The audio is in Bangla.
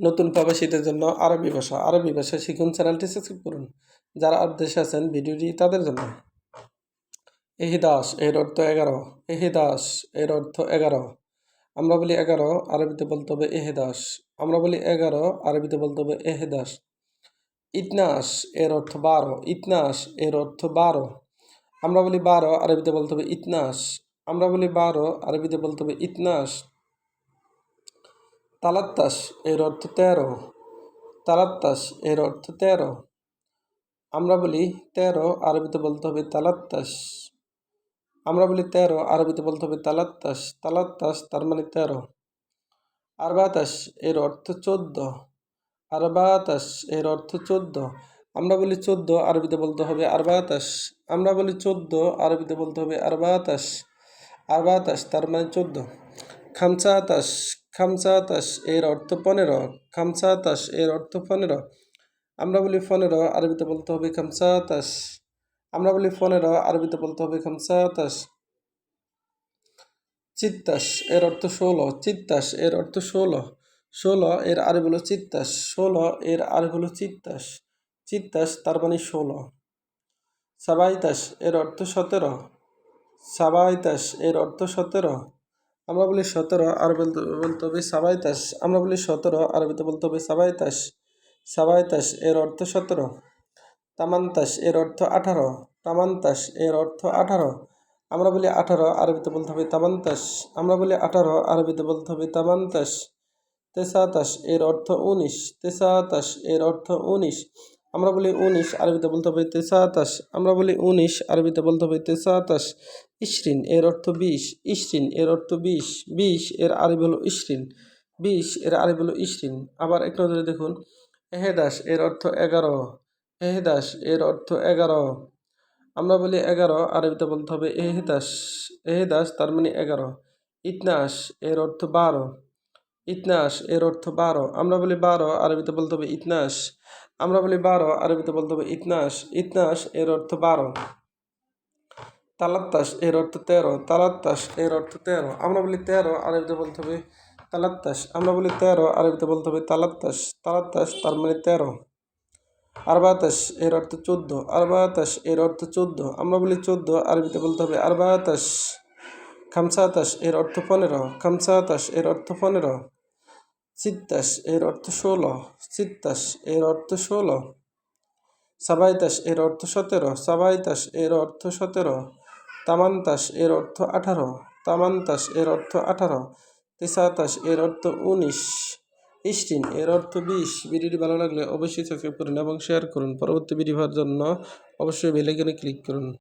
নতুন প্রবাসীদের জন্য আরবি ভাষা আরবি ভাষা শিখুন চ্যানেলটি সাবস্ক্রাইব করুন। যারা আদেশে আছেন, ভিডিওটি তাদের জন্য। এহিদাস, এর অর্থ এগারো। এহিদাস, এর অর্থ এগারো। আমরা বলি এগারো, আরবিতে বলতে হবে এহেদাস। আমরা বলি এগারো, আরবিতে বলতে হবে এহেদাস। ইতনাস, এর অর্থ বারো। ইতনাস, এর অর্থ বারো। আমরা বলি বারো, আরবিতে বলতে হবে ইতনাস। আমরা বলি বারো, আরবিতে বলতে হবে ইতনাস। তালাত্তাস এর অর্থ তেরো। তালাত্তাস এর অর্থ তেরো। আমরা বলি তেরো আরবিতে বলতে হবে তালাত্তাস আমরা বলি তেরো আরবিতে বলতে হবে তালাত্তাস তালাত্তাস তার মানে তেরো। আরবাতাস এর অর্থ চোদ্দ। আরবাতাস এর অর্থ চোদ্দ। আমরা বলি চোদ্দ আরবিতে বলতে হবে আরবাতাস আমরা বলি চোদ্দ আরবিতে বলতে হবে আরবাতাস আরবাতাস তার মানে চোদ্দ। খামসাতাস খামসাতাস এর অর্থ পনেরো খামসাতাস এর অর্থ পনেরো। আমরা বলি পনেরো, আরবিতে বলতে হবে খামসাতাস আমরা বলি পনেরো, আরবিতে বলতে হবে খামসাতাস চিত্তাস এর অর্থ ষোলো চিত্তাস এর অর্থ ষোলো। ষোলো এর আরবি হলো চিত্তাস ষোলো এর আরবি হলো চিত্তাস চিত্তাস তার মানে ষোলো। সাবাইতাস এর অর্থ সতেরো। সাবাইতাস এর অর্থ সতেরো। আমরা বলি সতেরো আরবিতে বলতে হবে সাবাইতাস। আমরা বলি সতেরো আরবিতে বলতে হবে সাবাইতাস। সাবাইতাস এর অর্থ সতেরো। তামান্তাস এর অর্থ আঠারো। তামান্তাস এর অর্থ আঠারো। আমরা বলি আঠারো আরবিতে বলতে হবে তামান্তাস। আমরা বলি আঠারো আরবিতে বলতে হবে তামান্তাস। তেসাতাস এর অর্থ উনিশ। তেসাতাস এর অর্থ উনিশ। আমরা বলি উনিশ আরবিতে বলতে হবে তেসাতাস। আমরা বলি উনিশ আরবিতে বলতে হবে তেসাতাস। ইশরিন এর অর্থ বিশ ইশরিন এর অর্থ বিশ বিশ এর আরবি হলো ইশরিন বিশ এর আরবি হলো ইশরিন আবার এক নজরে দেখুন, এহেদাস এর অর্থ এগারো, এহেদাস এর অর্থ এগারো। আমরা বলি এগারো, আরবিতে বলতে হবে এহেদাস এহেদাস তার মানে এগারো। ইতনাস এর অর্থ বারো, ইতনাস এর অর্থ বারো। আমরা বলি বারো, আরবিতে বলতে হবে ইতনাস। আমরা বলি বারো, আরবিতে বলতে হবে ইতনাস ইতনাস এর অর্থ বারো। তালাত্তাস এর অর্থ তেরো তালাত্তাস এর অর্থ তেরো আমরা বলি তেরো আরবিতে বলতে হবে তালাত্তাস আমরা বলি তেরো আরবিতে বলতে হবে তালাত্তাস তালাত্তাস তার মানে তেরো আরবাতাস এর অর্থ চোদ্দ আরবাতাস এর অর্থ চোদ্দ আমরা বলি চোদ্দ আরবিতে বলতে হবে আরবাতাস খামসাতাস এর অর্থ পনেরো খামসাতাস এর অর্থ পনেরো চিত্তাস এর অর্থ ষোলো চিত্তাস এর অর্থ ষোলো সাবাইতাস এর অর্থ সতেরো সাবাইতাস এর অর্থ সতেরো তামান্তাস এর অর্থ আঠারো, তামান্তাস এর অর্থ আঠারো, তেসাতাস এর অর্থ উনিশ, ইস্টিন এর অর্থ বিশ। বিডিটি ভালো লাগলে অবশ্যই সাবস্ক্রাইব করুন এবং শেয়ার করুন। পরবর্তী ভিডিও হওয়ার জন্য অবশ্যই বেলাইকনে ক্লিক করুন।